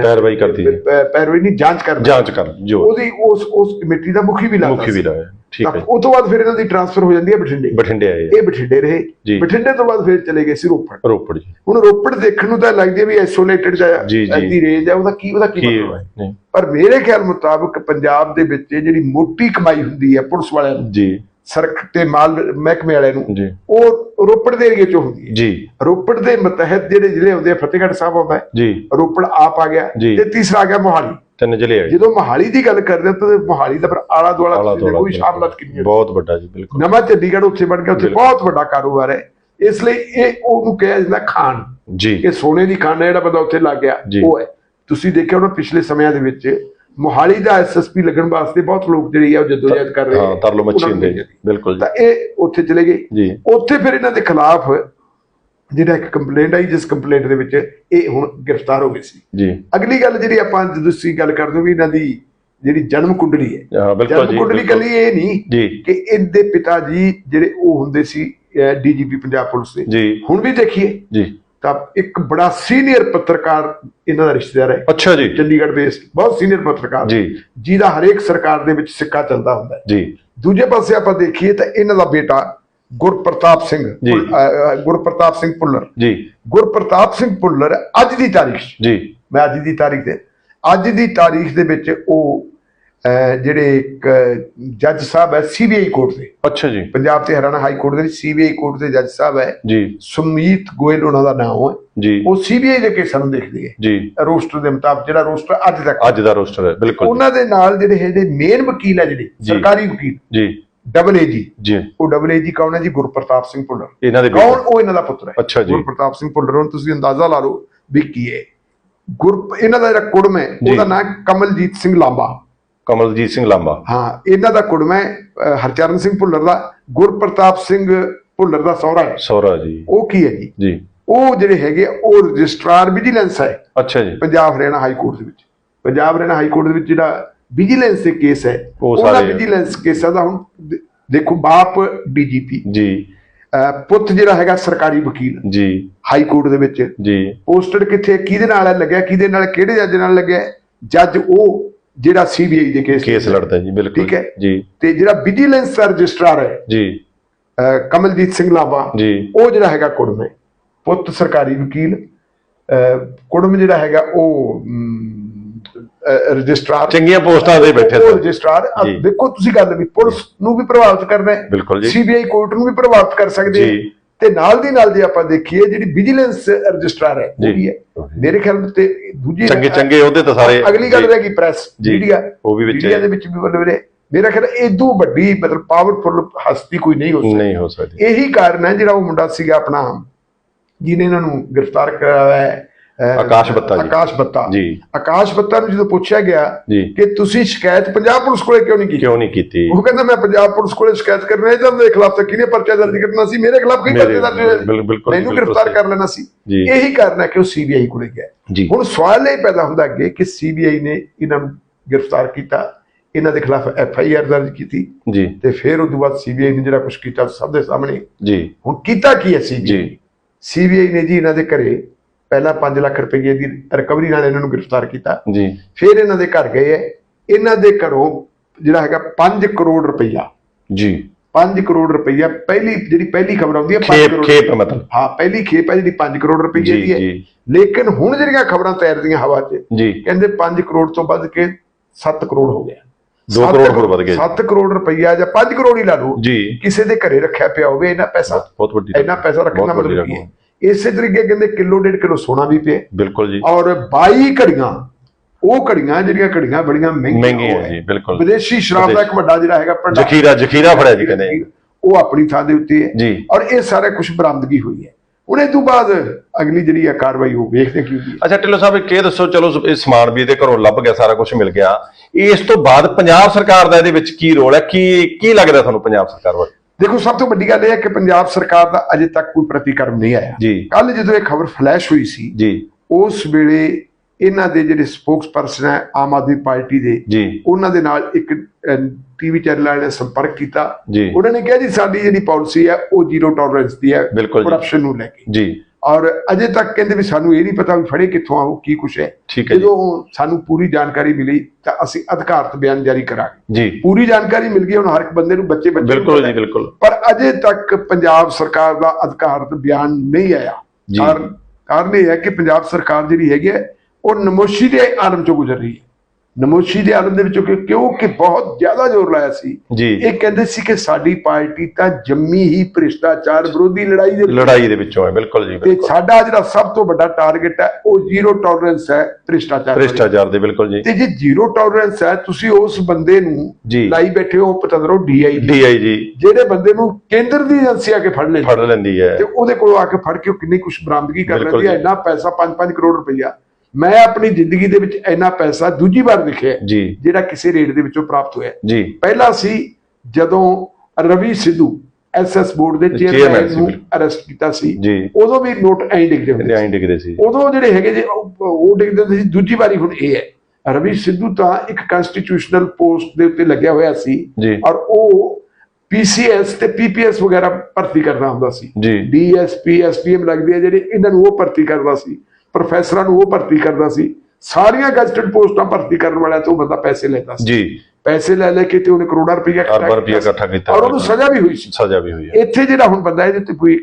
ਪੈਰਵਾਈ ਕਰਦੀ ਹੈ। ਪੈ- ਪੈਰਵੀ ਨਹੀਂ ਜਾਂਚ ਕਰਨਾ ਜਾਂਚ ਕਰ ਜੋ ਉਹਦੀ ਉਸ ਉਸ ਕਮੇਟੀ ਦਾ ਮੁਖੀ ਵੀ ਲਾਤਾ ਮੁਖੀ ਵੀ ਲਾਇਆ ਠੀਕ ਹੈ ਉਹ ਤੋਂ ਬਾਅਦ ਫਿਰ ਇਹਨਾਂ ਦੀ ਟ੍ਰਾਂਸਫਰ ਹੋ ਜਾਂਦੀ ਹੈ ਬਠਿੰਡੇ। ਬਠਿੰਡੇ ਆਏ। ਇਹ ਬਠਿੰਡੇ ਰਹੇ। ਬਠਿੰਡੇ ਤੋਂ ਬਾਅਦ ਫਿਰ ਚਲੇ ਗਏ ਸੀ ਰੋਪੜ। ਰੋਪੜ ਜੀ। ਹੁਣ ਰੋਪੜ ਦੇਖਣ ਨੂੰ ਤਾਂ ਲੱਗਦੀ ਹੈ ਵੀ ਆਈਸੋਲੇਟਡ ਜਿਹਾ। ਐਦੀ ਰੇਂਜ ਹੈ ਉਹਦਾ ਕੀ ਉਹਦਾ ਕੀ ਮਤਲਬ ਹੈ? ਨਹੀਂ। ਪਰ ਮੇਰੇ ਖਿਆਲ ਮੁਤਾਬਕ ਪੰਜਾਬ ਦੇ ਵਿੱਚ ਜਿਹੜੀ ਮੋਟੀ ਕਮਾਈ ਹੁੰਦੀ ਹੈ ਪੁਲਿਸ ਵਾਲਿਆਂ ਨੂੰ ਜੀ। ਸਰਕ ਤੇ ਮਾਲ ਮਹਿਕਮੇ ਵਾਲਿਆਂ ਨੂੰ ਉਹ ਰੋਪੜ ਦੇ ਏਰੀਏ ਚੋਂ ਹੁੰਦੀ ਹੈ। ਜੀ। ਰੋਪੜ ਦੇ ਮਤਹਿਤ ਜਿਹੜੇ ਜ਼ਿਲ੍ਹੇ ਹੁੰਦੇ ਆ ਫਤਿਹਗੜ੍ਹ ਸਾਹਿਬ ਆਉਂਦਾ ਹੈ। ਜੀ। ਰੋਪੜ ਆਪ ਆ ਗਿਆ। ਤੇ ਤੀਸਰਾ ਆ ਗਿਆ ਮੋਹਾਲੀ। ਤਿੰਨ ਜ਼ਿਲ੍ਹੇ ਆਏ ਜਦੋਂ ਮੋਹਾਲੀ ਦੀ ਗੱਲ ਕਰਦੇ ਹਾਂ ਤਾਂ ਮੋਹਾਲੀ ਦਾ ਫਿਰ ਆਲਾ ਦੁਆਲਾ ਵੀ ਸ਼ਾਮਲਾਤ ਕਿੰਨੀ ਹੈ ਬਹੁਤ ਵੱਡਾ ਜੀ ਬਿਲਕੁਲ। ਨਵਾਂ ਚੰਡੀਗੜ੍ਹ ਉੱਥੇ ਬਣ ਗਿਆ ਉੱਥੇ। ਬਹੁਤ ਵੱਡਾ ਕਾਰੋਬਾਰ ਹੈ। ਇਸ ਲਈ ਇਹ ਉਹਨੂੰ ਕਿਹਾ ਜਾਂਦਾ ਖਾਨ। ਜੀ। ਕਿ ਸੋਨੇ ਦੀ ਖਾਨ ਹੈ ਜਿਹੜਾ ਬੰਦਾ ਉੱਥੇ ਲੱਗ ਗਿਆ। ਉਹ ਹੈ। ਤੁਸੀਂ ਦੇਖਿਆ ਉਹਨਾਂ ਪਿਛਲੇ ਸਮਿਆਂ ਦੇ ਵਿੱਚ ਮੋਹਾਲੀ ਦਾ ਐਸਐਸਪੀ ਲੱਗਣ ਵਾਸਤੇ ਬਹੁਤ ਲੋਕ ਜਿਹੜੇ ਆ ਉਹ ਜਦੋਜਹਿਦ ਕਰ ਰਹੇ ਹਾਂ ਤਰਲੋ ਮੱਛੀ ਜਾਂਦੀ। ਬਿਲਕੁਲ ਤਾਂ ਇਹ ਉੱਥੇ ਚਲੇ ਗਏ। ਉੱਥੇ ਫਿਰ ਇਹਨਾਂ ਦੇ ਖਿਲਾਫ ਜਿਹੜਾ ਇੱਕ ਕੰਪਲੇਂਟ ਆਈ ਜਿਸ ਕੰਪਲੇਂਟ ਦੇ ਵਿੱਚ ਇਹ ਹੁਣ ਗ੍ਰਿਫਤਾਰ ਹੋ ਗਏ ਸੀ। ਜੀ। ਅਗਲੀ ਗੱਲ ਜਿਹੜੀ ਆਪਾਂ ਤੁਸੀਂ ਗੱਲ ਕਰਦੇ ਹੋ ਵੀ ਇਹਨਾਂ ਦੀ ਜਿਹੜੀ ਜਨਮ ਕੁੰਡਲੀ ਹੈ। ਜਨਮ ਕੁੰਡਲੀ। ਕੱਲੀ ਇਹ ਨਹੀਂ ਕਿ ਇਹਦੇ ਪਿਤਾ ਜੀ ਜਿਹੜੇ ਉਹ ਹੁੰਦੇ ਸੀ ਡੀਜੀਪੀ ਪੰਜਾਬ ਪੁਲਿਸ ਦੇ। ਹੁਣ ਵੀ ਦੇਖੀਏ। ਜੀ। ਤਾਂ ਇੱਕ ਬੜਾ ਸੀਨੀਅਰ ਪੱਤਰਕਾਰ ਇਹਨਾਂ ਦਾ ਰਿਸ਼ਤੇਦਾਰ ਹੈ। ਅੱਛਾ ਜੀ। ਚੰਡੀਗੜ੍ਹ ਬੇਸਡ ਬਹੁਤ ਸੀਨੀਅਰ ਪੱਤਰਕਾਰ। ਜੀ। ਜਿਹਦਾ ਹਰੇਕ ਸਰਕਾਰ ਦੇ ਵਿੱਚ ਸਿੱਕਾ ਚੱਲਦਾ ਹੁੰਦਾ ਹੈ। ਜੀ। ਦੂਜੇ ਪਾਸੇ ਆਪਾਂ ਦੇਖੀਏ ਤਾਂ ਇਹਨਾਂ ਦਾ ਬੇਟਾ ਗੁਰਪ੍ਰਤਾਪ ਸਿੰਘ ਜੀ। ਅਹ, ਗੁਰਪ੍ਰਤਾਪ ਸਿੰਘ ਭੁੱਲਰ ਜੀ। ਗੁਰਪ੍ਰਤਾਪ ਸਿੰਘ ਭੁੱਲਰ ਅੱਜ ਦੀ ਤਾਰੀਖ 'ਚ, ਜੀ। ਮੈਂ ਅੱਜ ਦੀ ਤਾਰੀਖ ਤੇ ਅੱਜ ਦੀ ਤਾਰੀਖ ਦੇ ਵਿੱਚ ਉਹ ਜਿਹੜੇ ਇੱਕ ਜੱਜ ਸਾਹਿਬ ਹੈ ਸੀਬੀਆਈ ਕੋਰਟ ਦੇ। ਅੱਛਾ ਜੀ। ਪੰਜਾਬ ਤੇ ਹਰਿਆਣਾ ਹਾਈ ਕੋਰਟ ਦੇ ਸੀਬੀਆਈ ਕੋਰਟ ਦੇ ਜੱਜ ਸਾਹਿਬ ਹੈ। ਜੀ। ਸੁਮੀਤ ਗੋਇਲ ਉਹਨਾਂ ਦਾ ਨਾਮ ਹੈ। ਜੀ। ਉਹ ਸੀਬੀਆਈ ਦੇ ਕੇਸਾਂ ਨੂੰ ਦੇਖਦੇ ਹੈ। ਜੀ। ਰੋਸਟਰ ਦੇ ਮੁਤਾਬਕ ਜਿਹੜਾ ਰੋਸਟਰ ਅੱਜ ਤੱਕ ਅੱਜ ਦਾ ਰੋਸਟਰ ਹੈ ਬਿਲਕੁਲ ਜੀ। ਉਹਨਾਂ ਦੇ ਨਾਲ ਜਿਹੜੇ ਹੈਗੇ ਮੇਨ ਵਕੀਲ ਹੈ ਜਿਹੜੇ ਜੀ। ਸਰਕਾਰੀ ਵਕੀਲ। ਜੀ। ਡਬਲ ਏਜੀ ਜੀ। ਉਹ ਡਬਲ ਏਜੀ ਕੌਣ ਹੈ ਜੀ? ਗੁਰਪ੍ਰਤਾਪ ਸਿੰਘ ਭੁੱਲਰ। ਇਹਨਾਂ ਦੇ ਕੌਣ? ਉਹ ਇਹਨਾਂ ਦਾ ਪੁੱਤਰ ਹੈ। ਅੱਛਾ ਜੀ। ਗੁਰਪ੍ਰਤਾਪ ਸਿੰਘ ਭੁੱਲਰ ਹੁਣ ਤੁਸੀਂ ਅੰਦਾਜ਼ਾ ਲਾ ਲਓ ਵੀ ਕੀ ਹੈ। ਗੁਰ ਇਹਨਾਂ ਦਾ ਜਿਹੜਾ ਕੁੜਮ ਹੈ ਜੀ। ਉਹਦਾ ਨਾਮ ਕਮਲਜੀਤ ਸਿੰਘ ਲਾਂਬਾ। ਕਮਲਜੀਤ ਸਿੰਘ ਲਾਂਬਾ। ਹਾਂ ਇਹਨਾਂ ਦਾ ਕੁੜਮ ਹੈ ਹਰਚਰਨ ਸਿੰਘ ਭੁੱਲਰ ਦਾ ਗੁਰਪ੍ਰਤਾਪ ਸਿੰਘ ਭੁੱਲਰ ਦਾ ਸਹੁਰਾ ਹੈ। ਜੀ। ਉਹ ਕੀ ਹੈ ਜੀ? ਜੀ। ਉਹ ਜਿਹੜੇ ਹੈਗੇ ਆ, ਉਹ ਰਜਿਸਟਰਾਰ ਵਿਜੀਲੈਂਸ ਹੈ। ਅੱਛਾ ਜੀ। ਪੰਜਾਬ ਹਰਿਆਣਾ ਹਾਈ ਕੋਰਟ ਦੇ ਵਿੱਚ। ਪੰਜਾਬ ਹਰਿਆਣਾ ਹਾਈ ਕੋਰਟ ਦੇ ਵਿੱਚ ਜਿਹੜਾ ਵਿਜੀਲੈਂਸ ਦੇ ਕੇਸ ਹੈ ਉਹ ਉਹਨਾਂ ਸਾਰੇ- ਵਿਜੀਲੈਂਸ ਕੇਸਾਂ ਦਾ ਹੁਣ ਦੇ- ਦੇਖੋ ਬਾਪ ਡੀਜੀਪੀ। ਜੀ। ਪੁੱਤ ਜਿਹੜਾ ਹੈਗਾ ਸਰਕਾਰੀ ਵਕੀਲ। ਜੀ। ਹਾਈ ਕੋਰਟ ਦੇ ਵਿੱਚ। ਜੀ। ਪੋਸਟਡ ਕਿੱਥੇ ਕਿਹਦੇ ਨਾਲ ਹੈ? ਲੱਗਿਆ ਕਿਹਦੇ ਨਾਲ? ਕਿਹੜੇ ਜੱਜ ਨਾਲ ਲੱਗਿਆ ਜੱਜ ਉਹ ਜਿਹੜਾ ਸੀਬੀਆਈ ਦੇ ਕੇਸ ਕੇਸ ਲੜਦਾ ਜੀ ਬਿਲਕੁਲ। ਠੀਕ ਹੈ। ਜੀ। ਤੇ ਜਿਹੜਾ ਵਿਜੀਲੈਂਸ ਦਾ ਰਜਿਸਟਰਾਰ ਹੈ ਜੀ। ਕਮਲਜੀਤ ਸਿੰਘ ਲਾਵਾ ਜੀ। ਉਹ ਜਿਹੜਾ ਹੈਗਾ ਕੁੜਮ ਪੁੱਤ ਸਰਕਾਰੀ ਵਕੀਲ ਕੁੜਮ ਜਿਹੜਾ ਹੈਗਾ ਉਹ ਰਜਿਸਟਰਾਰ। ਚੰਗੀਆਂ ਪੋਸਟਾਂ ਤੇ ਬੈਠੇ ਸਨ। ਰਜਿਸਟਰਾਰ। ਦੇਖੋ ਤੁਸੀਂ ਗੱਲ ਵੀ ਪੁਲਿਸ ਨੂੰ ਵੀ ਪ੍ਰਭਾਵਿਤ ਕਰਨਾ ਹੈ। ਸੀਬੀਆਈ ਕੋਰਟ ਨੂੰ ਵੀ ਪ੍ਰਭਾਵਿਤ ਕਰ ਸਕਦੇ ਜੀ। ਤੇ ਨਾਲ ਦੀ ਨਾਲ ਜੇ ਆਪਾਂ ਦੇਖੀਏ ਜਿਹੜੀ ਵਿਜੀਲੈਂਸ ਰਜਿਸਟਰਾਰ ਹੈ ਉਹ ਜੀ। ਵੀ ਹੈ ਮੇਰੇ ਖਿਆਲ ਤੇ ਦੂਜੀ ਚੰਗੇ ਚੰਗੇ ਉਹਦੇ ਤਾਂ ਸਾਰੇ ਅਗਲੀ ਗੱਲ। ਰਹਿ ਗਈ ਪ੍ਰੈਸ। ਮੀਡੀਆ ਉਹ ਵੀ ਵਿੱਚ ਮੀਡੀਆ। ਦੇ ਵਿੱਚ ਵੀ ਮਤਲਬ ਮੇਰਾ ਖਿਆਲ ਇਦੋਂ ਵੱਡੀ ਮਤਲਬ ਪਾਵਰਫੁਲ ਹਸਤੀ ਕੋਈ ਨਹੀਂ ਹੋ ਸਕਦੀ ਨਹੀਂ ਹੋ ਸਕਦੀ ਇਹੀ ਕਾਰਨ ਹੈ ਜਿਹੜਾ ਉਹ ਮੁੰਡਾ ਸੀਗਾ ਆਪਣਾ ਜਿਹਨੇ ਇਹਨਾਂ ਨੂੰ ਗ੍ਰਿਫਤਾਰ ਕਰਾਇਆ ਹੈ ਆਕਾਸ਼ ਬੱਤਾ ਜੀ। ਆਕਾਸ਼ ਬੱਤਾ। ਜੀ। ਆਕਾਸ਼ ਬੱਤਾ ਨੂੰ ਜਦੋਂ ਪੁੱਛਿਆ ਗਿਆ ਕਿ ਤੁਸੀਂ ਸ਼ਿਕਾਇਤ ਪੰਜਾਬ ਪੁਲਿਸ ਕੋਲੇ ਕਿਉਂ ਨਹੀਂ ਕੀਤੀ? ਕਿਉਂ ਨਹੀਂ ਕੀਤੀ? ਉਹ ਕਹਿੰਦਾ ਮੈਂ ਪੰਜਾਬ ਪੁਲਿਸ ਕੋਲੇ ਸ਼ਿਕਾਇਤ ਕਰਨਾ ਇਹਦਾ ਦੇ ਖਿਲਾਫ ਤਾਂ ਕਿਹਨੇ ਪਰਚਾ ਦਰਜ ਕਰਨਾ ਸੀ? ਮੇਰੇ ਖਿਲਾਫ ਕਈ ਮੇਰੇ- ਪਰਚੇ ਦਰਜ ਬਿਲਕੁਲ, ਮੈਨੂੰ ਗ੍ਰਿਫਤਾਰ। ਕਰ ਲੈਣਾ ਸੀ। ਇਹੀ ਕਾਰਨ ਹੈ ਕਿ ਉਹ ਸੀਬੀਆਈ ਕੋਲੇ ਗਿਆ। ਹੁਣ ਸਵਾਲ ਇਹ ਪੈਦਾ ਹੁੰਦਾ ਅੱਗੇ ਕਿ ਸੀਬੀਆਈ ਨੇ ਇਹਨਾਂ ਨੂੰ ਗ੍ਰਿਫਤਾਰ ਕੀਤਾ ਇਹਨਾਂ ਦੇ ਖਿਲਾਫ ਐਫ ਆਈ ਆਰ ਦਰਜ ਕੀਤੀ ਜੀ। ਤੇ ਫਿਰ ਉਸ ਤੋਂ ਬਾਅਦ ਸੀਬੀਆਈ ਨੇ ਜਿਹੜਾ ਕੁਝ ਕੀਤਾ ਸਭ ਦੇ ਸਾਹਮਣੇ ਜੀ। ਹੁਣ ਕੀਤਾ ਕੀ ਹੈ ਸੀਬੀਆਈ? ਜੀ ਸੀਬੀਆਈ ਨੇ ਜੀ ਇਹਨਾਂ ਦੇ ਘਰੇ ਪਹਿਲਾਂ 5 ਲੱਖ ਰੁਪਏ ਦੀ ਰਿਕਵਰੀ ਨਾਲ ਇਹਨਾਂ ਨੂੰ ਗ੍ਰਿਫਤਾਰ ਕੀਤਾ। ਜੀ। ਫਿਰ ਇਹਨਾਂ ਦੇ ਘਰ ਗਏ। ਇਹਨਾਂ ਦੇ ਘਰੋਂ ਜਿਹੜਾ ਹੈਗਾ 5 ਕਰੋੜ ਰੁਪਈਆ। ਜੀ। 5 ਕਰੋੜ ਰੁਪਈਆ ਪਹਿਲੀ ਜਿਹੜੀ ਪਹਿਲੀ ਖਬਰ ਆਉਂਦੀ ਹੈ 5 ਖੇਪ ਕਰੋੜ ਖੇਪ ਮਤਲਬ। ਹਾਂ ਪਹਿਲੀ ਖੇਪ ਹੈ ਜਿਹੜੀ 5 ਕਰੋੜ ਰੁਪਈਏ ਦੀ ਹੈ। ਲੇਕਿਨ ਹੁਣ ਜਿਹੜੀਆਂ ਖਬਰਾਂ ਤੈਰਦੀਆਂ ਹਵਾ 'ਚ ਜੀ। ਕਹਿੰਦੇ 5 ਕਰੋੜ ਤੋਂ ਵੱਧ ਕੇ 7 ਕਰੋੜ ਹੋ ਗਿਆ ਦੋ ਸੱਤ ਕਰੋੜ ਹੋਰ ਵੱਧ ਗਏ। 7 ਕਰੋੜ ਰੁਪਈਆ ਜਾਂ 5 ਕਰੋੜ ਹੀ ਲਾ ਲਓ। ਜੀ। ਕਿਸੇ ਦੇ ਘਰੇ ਰੱਖਿਆ ਪਿਆ ਹੋਵੇ ਇਹਨਾਂ ਪੈਸਾ। ਬਹੁਤ ਵੱਡੀ ਇੰਨਾ ਪੈਸਾ ਰੱਖਣ ਮਤਲਬ ਕੀ। ਹੈ। ਇਸੇ ਤਰੀਕੇ ਕਹਿੰਦੇ ਕਿਲੋ ਡੇਢ ਕਿਲੋ ਸੋਨਾ ਵੀ ਪਿਆ। ਬਿਲਕੁਲ ਜੀ। ਔਰ 22 ਘੜੀਆਂ ਉਹ ਘੜੀਆਂ ਜਿਹੜੀਆਂ ਘੜੀਆਂ ਬੜੀਆਂ ਮਹਿੰਗੀਆਂ ਜੀ ਬਿਲਕੁਲ। ਵਿਦੇਸ਼ੀ ਸ਼ਰਾਬ ਦਾ ਇੱਕ ਵੱਡਾ ਜਿਹੜਾ ਹੈਗਾ ਭੰਡਾਰ ਜ਼ਖੀਰਾ ਜ਼ਖੀਰਾ ਫੜਿਆ ਜੀ ਕਹਿੰਦੇ। ਉਹ ਆਪਣੀ ਥਾਂ ਦੇ ਉੱਤੇ ਹੈ। ਜੀ। ਔਰ ਇਹ ਸਾਰਾ ਕੁਝ ਬਰਾਮਦਗੀ ਹੋਈ ਹੈ। ਇਹ ਤੋਂ ਬਾਅਦ ਅਗਲੀ ਜਿਹੜੀ ਆ ਕਾਰਵਾਈ ਉਹ ਵੇਖਦੇ ਕੀ ਹੁੰਦੀ ਅੱਛਾ ਢਿੱਲੋਂ ਸਾਹਿਬ ਇਹ ਦੱਸੋ ਚਲੋ ਇਹ ਸਮਾਨ ਵੀ ਇਹਦੇ ਘਰੋਂ ਲੱਭ ਗਿਆ ਸਾਰਾ ਕੁਝ ਮਿਲ ਗਿਆ। ਇਸ ਤੋਂ ਬਾਅਦ ਪੰਜਾਬ ਸਰਕਾਰ ਦਾ ਇਹਦੇ ਵਿੱਚ ਕੀ ਰੋਲ ਹੈ? ਕੀ ਕੀ ਲੱਗਦਾ ਤੁਹਾਨੂੰ ਪੰਜਾਬ ਸਰਕਾਰ ਵੱਲ? ਦੇਖੋ ਸਭ ਤੋਂ ਵੱਡੀ ਗੱਲ ਇਹ ਹੈ ਕਿ ਪੰਜਾਬ ਸਰਕਾਰ ਦਾ ਅਜੇ ਤੱਕ ਕੋਈ ਪ੍ਰਤੀਕਰਮ ਨਹੀਂ ਆਇਆ। ਜੀ। ਕੱਲ ਜਦੋਂ ਇਹ ਖਬਰ ਫਲੈਸ਼ ਹੋਈ ਸੀ ਜੀ। ਉਸ ਵੇਲੇ ਇਹਨਾਂ ਦੇ ਜਿਹੜੇ ਸਪੋਕਸਪਰਸਨ ਹੈ ਆਮ ਆਦਮੀ ਪਾਰਟੀ ਦੇ ਜੀ। ਉਹਨਾਂ ਦੇ ਨਾਲ ਇੱਕ ਟੀਵੀ ਚੈਨਲ ਵਾਲੇ ਨੇ ਸੰਪਰਕ ਕੀਤਾ। ਉਹਨਾਂ ਨੇ ਕਿਹਾ ਜੀ ਸਾਡੀ ਜਿਹੜੀ ਪਾਲਿਸੀ ਹੈ ਉਹ ਜ਼ੀਰੋ ਟੋਲਰੈਂਸ ਦੀ ਹੈ। ਕਰਪਸ਼ਨ ਨੂੰ ਲੈ ਕੇ। ਜੀ। ਔਰ ਅਜੇ ਤੱਕ ਕਹਿੰਦੇ ਵੀ ਸਾਨੂੰ ਇਹ ਨਹੀਂ ਪਤਾ ਵੀ ਫੜੇ ਕਿੱਥੋਂ ਆਉ ਕੀ ਕੁਛ ਹੈ। ਠੀਕ ਹੈ ਜਦੋਂ ਸਾਨੂੰ ਪੂਰੀ ਜਾਣਕਾਰੀ ਮਿਲੀ ਤਾਂ ਅਸੀਂ ਅਧਿਕਾਰਤ ਬਿਆਨ ਜਾਰੀ ਕਰਾਂਗੇ। ਜੀ। ਪੂਰੀ ਜਾਣਕਾਰੀ ਮਿਲ ਗਈ ਹੁਣ ਹਰ ਇੱਕ ਬੰਦੇ ਨੂੰ ਬੱਚੇ ਬੱਚੇ ਬਿਲਕੁਲ ਜੀ। ਬਿਲਕੁਲ। ਪਰ ਅਜੇ ਤੱਕ ਪੰਜਾਬ ਸਰਕਾਰ ਦਾ ਅਧਿਕਾਰਤ ਬਿਆਨ ਨਹੀਂ ਆਇਆ। ਕਾਰਨ ਕਾਰਨ ਇਹ ਹੈ ਕਿ ਪੰਜਾਬ ਸਰਕਾਰ ਜਿਹੜੀ ਹੈਗੀ ਹੈ ਉਹ ਨਮੋਸ਼ੀ ਦੇ ਆਲਮ ਚੋਂ ਗੁਜ਼ਰ ਰਹੀ ਹੈ। ਨਮੋਸ਼ੀ ਦੇ ਆਲਮ ਦੇ ਵਿੱਚੋਂ ਕਿਉਂਕਿ ਬਹੁਤ ਜ਼ਿਆਦਾ ਜ਼ੋਰ ਲਾਇਆ ਸੀ ਇਹ ਕਹਿੰਦੇ ਸੀ ਕਿ ਸਾਡੀ ਪਾਰਟੀ ਤਾਂ ਜੰਮੀ ਹੀ ਭ੍ਰਿਸ਼ਟਾਚਾਰ ਵਿਰੋਧੀ ਲੜਾਈ ਦੇ ਲੜਾਈ ਦੇ ਵਿੱਚੋਂ ਹੈ ਬਿਲਕੁਲ ਜੀ ਤੇ ਸਾਡਾ ਜਿਹੜਾ ਸਭ ਤੋਂ ਵੱਡਾ ਟਾਰਗੇਟ ਹੈ ਉਹ ਜ਼ੀਰੋ ਟੋਲਰੈਂਸ ਹੈ ਭ੍ਰਿਸ਼ਟਾਚਾਰ। ਭ੍ਰਿਸ਼ਟਾਚਾਰ ਦੇ ਬਿਲਕੁਲ ਜੀ। ਤੇ ਜੇ ਜ਼ੀਰੋ ਟੋਲਰੈਂਸ ਹੈ ਤੁਸੀਂ ਉਸ ਬੰਦੇ ਨੂੰ। ਲਾਈ ਬੈਠੇ ਹੋ ਪਤੰਦਰੋ ਡੀਆਈ ਡੀਆਈਜੀ ਜਿਹੜੇ ਬੰਦੇ ਨੂੰ ਕੇਂਦਰ ਦੀ ਏਜੰਸੀ ਆ ਕੇ ਫੜ ਲੈਂਦੀ ਫੜ ਲੈਂਦੀ ਹੈ। ਤੇ ਉਹਦੇ ਕੋਲੋਂ ਆ ਕੇ ਫੜ ਕੇ ਕਿੰਨੀ ਕੁਛ ਬਰਾਮਦਗੀ ਕਰ ਲੈਂਦੀ ਹੈ। ਇੰਨਾ ਪੈਸਾ 5-5 ਕਰੋੜ ਰੁਪਈਆ। ਮੈਂ ਆਪਣੀ ਜ਼ਿੰਦਗੀ ਦੇ ਵਿੱਚ ਇੰਨਾ ਪੈਸਾ ਦੂਜੀ ਵਾਰ ਜੀ। ਜਿਹੜਾ ਕਿਸੇ ਰੇਟ ਦੇ ਵਿੱਚੋਂ ਪ੍ਰਾਪਤ ਹੋਇਆ ਜੀ। ਪਹਿਲਾ ਸੀ ਜਦੋਂ Ravi Sidhu S S board ਦੇ ਚੇਅਰਮੈਨ ਨੂੰ। ਅਰੈਸਟ ਕੀਤਾ ਸੀ ਉਦੋਂ ਵੀ ਨੋਟ ਐਂ ਡਿੱਗਦੇ ਹੁੰਦੇ ਐਂ ਡਿੱਗਦੇ ਸੀ। ਉਦੋਂ ਜਿਹੜੇ ਹੈਗੇ ਜੇ ਉਹ ਡਿੱਗਦੇ ਹੁੰਦੇ ਸੀ। ਦੂਜੀ ਵਾਰੀ ਹੁਣ ਇਹ ਹੈ। ਰਵੀ ਸਿੱਧੂ ਤਾਂ ਇੱਕ ਕਨਸਟੀਟਿਊਸ਼ਨਲ ਪੋਸਟ ਦੇ ਉੱਤੇ ਲੱਗਿਆ ਹੋਇਆ ਸੀ ਔਰ ਉਹ ਪੀਸੀਐਸ ਤੇ ਪੀਪੀਐਸ ਵਗੈਰਾ ਭਰਤੀ ਕਰਨਾ ਹੁੰਦਾ ਸੀ। ਡੀਐਸਪੀ ਐਸਪੀਐਮ ਲੱਗਦੀ ਹੈ ਜਿਹੜੇ ਇਹਨਾਂ ਨੂੰ ਉਹ ਭਰਤੀ ਕਰਦਾ ਸੀ। ਪ੍ਰੋਫੈਸਰਾਂ ਨੂੰ ਉਹ ਭਰਤੀ ਕਰਦਾ ਸੀ। ਸਾਰੀਆਂ ਗਜ਼ਟਡ ਪੋਸਟਾਂ ਭਰਤੀ ਕਰਨ ਵਾਲਿਆਂ ਤੋਂ ਬੰਦਾ ਪੈਸੇ ਲੈਂਦਾ ਸੀ। ਜੀ। ਪੈਸੇ ਲੈ ਲੈ ਕੇ ਤੇ ਉਹਨੇ ਕਰੋੜਾਂ ਰੁਪਈਆ ਇਕੱਠਾ ਕੀਤਾ ਔਰ ਉਹਨੂੰ ਸਜ਼ਾ ਵੀ ਹੋਈ ਸੀ। ਸਜ਼ਾ ਵੀ ਹੋਈ ਹੈ। ਇੱਥੇ ਜਿਹੜਾ ਹੁਣ ਬੰਦਾ ਇਹਦੇ ਤੇ ਕੋਈ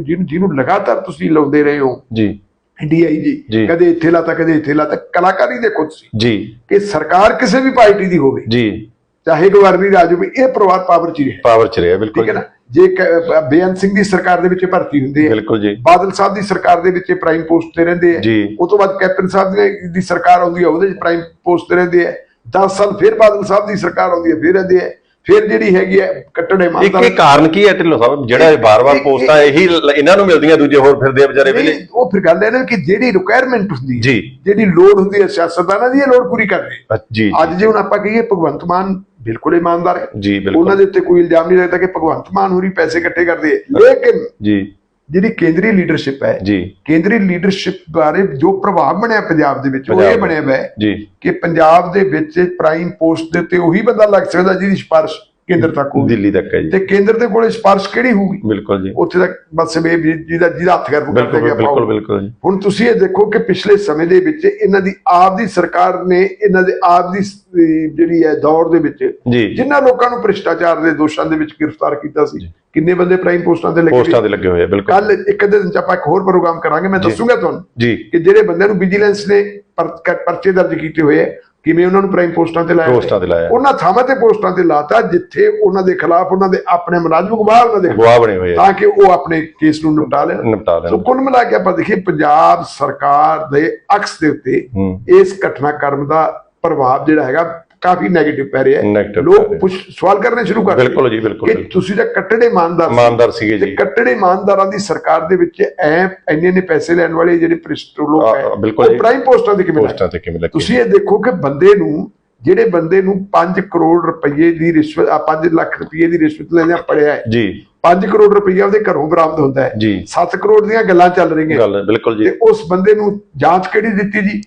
ਜਿਹਨੂੰ ਜਿਹਨੂੰ ਲਗਾਤਾਰ ਤੁਸੀਂ ਲਾਉਂਦੇ ਰਹੇ ਹੋ ਜੀ। ਡੀਆਈਜੀ ਜੀ। ਕਦੇ ਇੱਥੇ ਲਾਤਾ ਕਦੇ ਇੱਥੇ ਲਾਤਾ ਕਲਾਕਾਰੀ ਦੇਖੋ ਤੁਸੀਂ ਜੀ। ਕਿ ਸਰਕਾਰ ਕਿਸੇ ਵੀ ਪਾਰਟੀ ਦੀ ਹੋਵੇ। ਜੀ। ਚਾਹੇ ਗਵਰਨਰੀ ਰਾਜ ਹੋਵੇ ਇਹ ਪਰਿਵਾਰ ਪਾਵਰ ਚ ਹੀ ਰਹੇ। ਪਾਵਰ ਚ ਰਿਹਾ ਬਿਲਕੁਲ ਠੀਕ ਹੈ ਨਾ? ਜੇ ਬੇਅੰਤ ਸਿੰਘ ਦੀ ਸਰਕਾਰ ਦੇ ਵਿੱਚ ਇਹ ਭਰਤੀ ਹੁੰਦੇ ਬਿਲਕੁਲ ਜੀ। ਬਾਦਲ ਸਾਹਿਬ ਦੀ ਸਰਕਾਰ ਦੇ ਵਿੱਚ ਪ੍ਰਾਈਮ ਪੋਸਟ ਤੇ ਰਹਿੰਦੇ ਆ। ਜੀ। ਉਸ ਤੋਂ ਬਾਅਦ ਕੈਪਟਨ ਸਾਹਿਬ ਦੀ- ਸਰਕਾਰ ਆਉਂਦੀ ਹੈ ਉਹਦੇ ਵਿੱਚ ਪ੍ਰਾਈਮ ਪੋਸਟ ਤੇ ਰਹਿੰਦੇ ਆ। 10 ਸਾਲ ਫਿਰ ਬਾਦਲ ਸਾਹਿਬ ਦੀ ਸਰਕਾਰ ਆਉਂਦੀ ਹੈ ਫਿਰ ਰਹਿੰਦੇ ਆ। ਫਿਰ ਜਿਹੜੀ ਹੈਗੀ ਹੈ ਕੱਟੜੇ ਇੱਕ ਮਾਨਤਾ ਇਹ ਕਾਰਨ ਕੀ ਹੈ ਢਿੱਲੋਂ ਸਾਹਿਬ? ਜਿਹੜਾ ਇਹ ਬਾਰ-ਬਾਰ ਇਹ- ਇਹ- ਪੋਸਟਾਂ ਇਹੀ ਇਹਨਾਂ ਨੂੰ ਮਿਲਦੀਆਂ ਦੂਜੇ ਹੋਰ ਫਿਰਦੇ ਆ ਵਿਚਾਰੇ ਵੇਲੇ। ਨਹੀਂ, ਉਹ ਫਿਰ ਗੱਲ ਹੈ ਨਾ ਕਿ ਜਿਹੜੀ ਰਿਕੁਆਇਰਮੈਂਟ ਹੁੰਦੀ ਹੈ ਜਿਹੜੀ ਲੋੜ ਹੁੰਦੀ ਹੈ ਸਿਆਸਤਦਾਨਾਂ ਦੀ ਇਹ ਲੋੜ ਪੂਰੀ ਕਰਦੇ ਅੱਜ ਜੇ ਹੁਣ ਆਪਾਂ ਕਹੀਏ ਭਗਵੰਤ ਮਾਨ ਬਿਲਕੁਲ ਇਮਾਨਦਾਰ ਹੈ ਜੀ ਉਹਨਾਂ ਬਿਲਕੁਲ ਦੇ ਉੱਤੇ ਕੋਈ ਇਲਜ਼ਾਮ ਨਹੀਂ ਲੱਗਦਾ ਕਿ ਭਗਵੰਤ ਮਾਨ ਹੋਰੀ ਪੈਸੇ ਇਕੱਠੇ ਕਰਦੇ। ਲੇਕਿਨ ਜੀ ਜਿਹੜੀ ਕੇਂਦਰੀ ਲੀਡਰਸ਼ਿਪ ਹੈ ਜੀ ਕੇਂਦਰੀ ਲੀਡਰਸ਼ਿਪ ਬਾਰੇ ਜੋ ਪ੍ਰਭਾਵ ਬਣਿਆ ਪੰਜਾਬ ਦੇ ਵਿੱਚ ਉਹ ਇਹ। ਬਣਿਆ ਹੋਇਆ ਹੈ ਜੀ ਕਿ ਪੰਜਾਬ ਦੇ ਵਿੱਚ ਪ੍ਰਾਈਮ ਪੋਸਟ ਦੇ ਉੱਤੇ ਉਹੀ ਬੰਦਾ ਲੱਗ ਸਕਦਾ ਜਿਹਦੀ ਸਿਫਾਰਿਸ਼ ਕੇਂਦਰ ਤੱਕ ਹੋਵੇ ਦਿੱਲੀ ਤੱਕ ਹੈ ਜੀ। ਤੇ ਕੇਂਦਰ ਦੇ ਕੋਲੇ ਸਿਫਾਰਿਸ਼ ਕਿਹੜੀ ਹੋਊਗੀ? ਬਿਲਕੁਲ ਜੀ। ਉੱਥੇ ਤੱਕ ਬਸ ਵੀ ਜਿਹਦਾ ਜਿਹਦਾ ਹੱਥ ਕਰ ਬਿਲਕੁਲ ਬਿਲਕੁਲ ਬਿਲਕੁਲ ਜੀ। ਹੁਣ ਤੁਸੀਂ ਇਹ ਦੇਖੋ ਕਿ ਪਿਛਲੇ ਸਮੇਂ ਦੇ ਵਿੱਚ ਇਹਨਾਂ ਦੀ ਆਪ ਦੀ ਸਰਕਾਰ ਨੇ ਇਹਨਾਂ ਦੇ ਆਪ ਦੀ ਜਿਹੜੀ ਹੈ ਦੌਰ ਦੇ ਵਿੱਚ ਜਿਨ੍ਹਾਂ ਲੋਕਾਂ ਨੂੰ ਭ੍ਰਿਸ਼ਟਾਚਾਰ ਦੇ ਦੋਸ਼ਾਂ ਦੇ ਵਿੱਚ ਗ੍ਰਿਫਤਾਰ ਕੀਤਾ ਸੀ ਕਿੰਨੇ ਬੰਦੇ ਪ੍ਰਾਈਮ ਪੋਸਟਾਂ ਤੇ ਲੱਗੇ ਪੋਸਟਾਂ ਤੇ ਲੱਗੇ ਹੋਏ ਆ ਬਿਲਕੁਲ। ਕੱਲ ਇੱਕ ਅੱਧੇ ਦਿਨ ਚ ਆਪਾਂ ਇੱਕ ਹੋਰ ਪ੍ਰੋਗਰਾਮ ਕਰਾਂਗੇ ਮੈਂ ਦੱਸੂਗਾ ਤੁਹਾਨੂੰ ਜੀ। ਕਿ ਜਿਹੜੇ ਬੰਦਿਆਂ ਨੂੰ ਵਿਜੀਲੈਂਸ ਨੇ ਪਰਚੇ ਦਰਜ ਕੀਤੇ ਹੋਏ ਆ ਕਿਵੇਂ ਉਹਨਾਂ ਨੂੰ ਪ੍ਰਾਈਮ ਪੋਸਟਾਂ ਤੇ ਲਾਇਆ ਪੋਸਟਾਂ ਤੇ ਲਾਇਆ। ਉਹਨਾਂ ਥਾਵਾਂ ਤੇ ਪੋਸਟਾਂ ਤੇ ਲਾਤਾ ਜਿੱਥੇ ਉਹਨਾਂ ਦੇ ਖਿਲਾਫ ਉਹਨਾਂ ਦੇ ਆਪਣੇ ਮੁਲਾਜ਼ਮ ਗਵਾਹ ਉਹਨਾਂ ਦੇ ਗਵਾਹ ਬਣੇ ਹੋਏ ਤਾਂ ਕਿ ਉਹ ਆਪਣੇ ਕੇਸ ਨੂੰ ਨਿਪਟਾ ਲੈਣ। ਨਿਪਟਾ ਸੋ ਲੈਣ ਕੁੱਲ ਮਿਲਾ ਕੇ ਆਪਾਂ ਦੇਖੀਏ ਪੰਜਾਬ ਸਰਕਾਰ ਦੇ ਅਕਸ ਦੇ ਉੱਤੇ ਇਸ ਘਟਨਾਕ੍ਰਮ ਦਾ ਪ੍ਰਭਾਵ ਜਿਹੜਾ ਹੈਗਾ ਕਾਫੀ 네ਗੇਟਿਵ ਪੈ ਰਿਹਾ ਹੈ ਲੋਕ। ਪੁੱਛ ਸਵਾਲ ਕਰਨੇ ਸ਼ੁਰੂ ਕਰ ਬਿਲਕੁਲ ਜੀ, ਬਿਲਕੁਲ, ਕਿ। ਤੁਸੀਂ ਤਾਂ ਕੱਟੜੇ ਇਮਾਨਦਾਰ ਸੀ। ਇਮਾਨਦਾਰ ਸੀਗੇ ਜੀ ਕੱਟੜੇ ਇਮਾਨਦਾਰਾਂ ਦੀ ਸਰਕਾਰ ਦੇ ਵਿੱਚ ਐ ਇੰਨੇ ਨੇ ਪੈਸੇ ਲੈਣ ਵਾਲੇ ਜਿਹੜੇ ਭ੍ਰਿਸ਼ਟ ਲੋਕ ਹੈ ਉਹ। ਪ੍ਰਾਈਮ ਪੋਸਟਾਂ ਤੇ ਕਿਵੇਂ? ਪੋਸਟਾਂ ਤੇ ਕਿਵੇਂ ਲੱਗੇ ਤੁਸੀਂ ਇਹ ਦੇਖੋ ਕਿ ਬੰਦੇ ਨੂੰ ਜਿਹੜੇ ਬੰਦੇ ਨੂੰ 5 ਕਰੋੜ ਰੁਪਏ ਦੀ ਰਿਸ਼ਵਤ ਆ 5 ਲੱਖ ਰੁਪਏ ਦੀ ਰਿਸ਼ਵਤ ਲੈਂਦਿਆਂ ਪੜਿਆ ਹੈ ਜੀ 5 ਕਰੋੜ ਰੁਪਏ ਉਹਦੇ ਘਰੋਂ ਬਰਾਮਦ ਹੁੰਦਾ ਹੈ ਜੀ 7 ਕਰੋੜ ਦੀਆਂ ਗੱਲਾਂ ਚੱਲ ਰਹੀਆਂ ਗੱਲ ਬਿਲਕੁਲ ਜੀ ਤੇ ਉਸ ਬੰਦੇ ਨੂੰ ਜਾਂਚ ਕਿਹੜੀ ਦਿੱਤੀ ਜੀ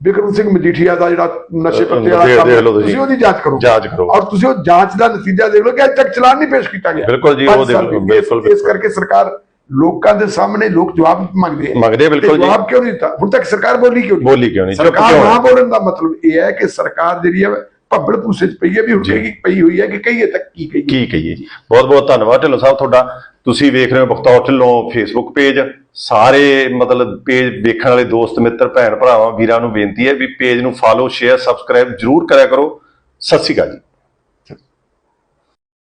ਬਿਕਰਮ ਸਿੰਘ ਮਜੀਠੀਆ ਦਾ ਜਿਹੜਾ ਨਸ਼ੇ ਪੱਤੇ ਵਾਲਾ ਕੰਮ ਤੁਸੀਂ। ਉਹਦੀ ਜਾਂਚ ਕਰੋ ਜਾਂਚ ਕਰੋ। ਔਰ ਤੁਸੀਂ ਉਹ ਜਾਂਚ ਦਾ ਨਤੀਜਾ ਦੇਖ ਲਓ ਕਿ ਅੱਜ ਤੱਕ ਚਲਾਨ ਨਹੀਂ ਪੇਸ਼ ਕੀਤਾ ਗਿਆ ਬਿਲਕੁਲ ਜੀ, ਉਹ। ਬਿਲਕੁਲ, ਇਸ। ਕਰਕੇ ਸਰਕਾਰ ਲੋਕਾਂ ਦੇ ਸਾਹਮਣੇ ਲੋਕ ਜਵਾਬ ਮੰਗਦੇ ਆ ਮੰਗਦੇ ਬਿਲਕੁਲ ਜੀ। ਜਵਾਬ ਕਿਉਂ ਨਹੀਂ ਦਿੱਤਾ ਹੁਣ ਤੱਕ ਸਰਕਾਰ ਬੋਲੀ ਕਿਉਂ ਨਹੀਂ ਬੋਲੀ ਕਿਉਂ ਨਹੀਂ ਸਰਕਾਰ ਨਾ? ਬੋਲਣ ਦਾ ਮਤਲਬ ਇਹ ਹੈ ਕਿ ਸਰਕਾਰ ਜਿਹੜੀ ਹੈ ਭੱਬਲ ਭੂਸੇ ਚ ਪਈ ਹੈ ਵੀ। ਕਹੀ ਪਈ ਹੋਈ ਹੈ ਕਿ ਕਹੀਏ ਤੱਕ ਕੀ ਕਹੀਏ? ਕੀ ਕਹੀਏ ਬਹੁਤ ਬਹੁਤ ਧੰਨਵਾਦ ਢਿੱਲੋਂ ਸਾਹਿਬ ਤੁਹਾਡਾ। ਤੁਸੀਂ ਵੇਖ ਰਹੇ ਹੋ ਬਖਤੌਰ ਢਿੱਲੋਂ ਫੇਸਬੁੱਕ ਪੇਜ ਸਾਰੇ ਮਤਲਬ ਪੇਜ ਵੇਖਣ ਵਾਲੇ ਦੋਸਤ ਮਿੱਤਰ ਭੈਣ ਭਰਾਵਾਂ ਵੀਰਾਂ ਨੂੰ ਬੇਨਤੀ ਹੈ ਵੀ ਪੇਜ ਨੂੰ ਫਾਲੋ ਸ਼ੇਅਰ ਸਬਸਕ੍ਰਾਈਬ ਜਰੂਰ ਕਰਿਆ ਕਰੋ। ਸਤਿ ਸ਼੍ਰੀ ਅਕਾਲ ਜੀ।